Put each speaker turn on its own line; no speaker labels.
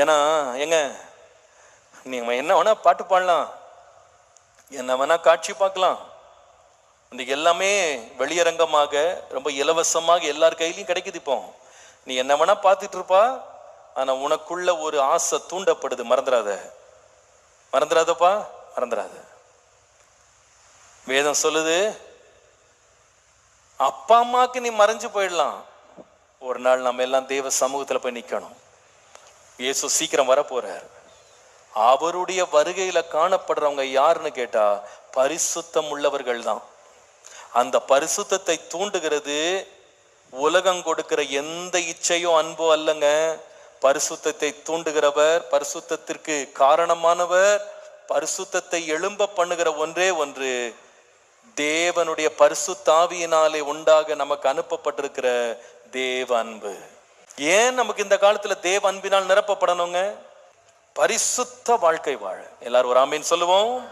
ஏன்னா எங்க நீங்க என்ன வேணா பாட்டு பாடலாம். என்ன வேணா காட்சி பார்க்கலாம். இன்னைக்கு எல்லாமே வெளியரங்கமாக ரொம்ப இலவசமாக எல்லார் கையிலையும் கிடைக்குது இப்போ. நீ என்ன வேணா பார்த்துட்டு இருப்பா ஆனா உனக்குள்ள ஒரு ஆசை தூண்டப்படுது. மறந்துடாத. மறந்துடாதப்பா மறந்துடாத. வேதம் சொல்லுது அப்பா அம்மாக்கு நீ மறைஞ்சு போயிடலாம். ஒரு நாள் நம்ம எல்லாம் தேவ சமூகத்தில் போய் நிற்கணும் இயேசு சீக்கிரம் வர போறார் அவருடைய வருகையில காணப்படுறவங்க யாருன்னு கேட்டா பரிசுத்தம் உள்ளவர்கள் தான். அந்த பரிசுத்தத்தை தூண்டுகிறது உலகம் கொடுக்கிற எந்த இச்சையோ அன்போ அல்லங்க. பரிசுத்தத்தை தூண்டுகிறவர் பரிசுத்தத்திற்கு காரணமானவர் பரிசுத்தத்தை எழும்ப பண்ணுகிற ஒன்றே ஒன்று தேவனுடைய பரிசுத்தாவியினாலே உண்டாக நமக்கு அனுப்பப்பட்டிருக்கிற தேவ அன்பு. ஏன் நமக்கு இந்த காலத்தில் தேவ அன்பினால் நிரப்பப்படணுங்க? பரிசுத்த வாழ்க்கை வாழ. எல்லாரும் ஒரு ஆமீன் சொல்லுவோம்.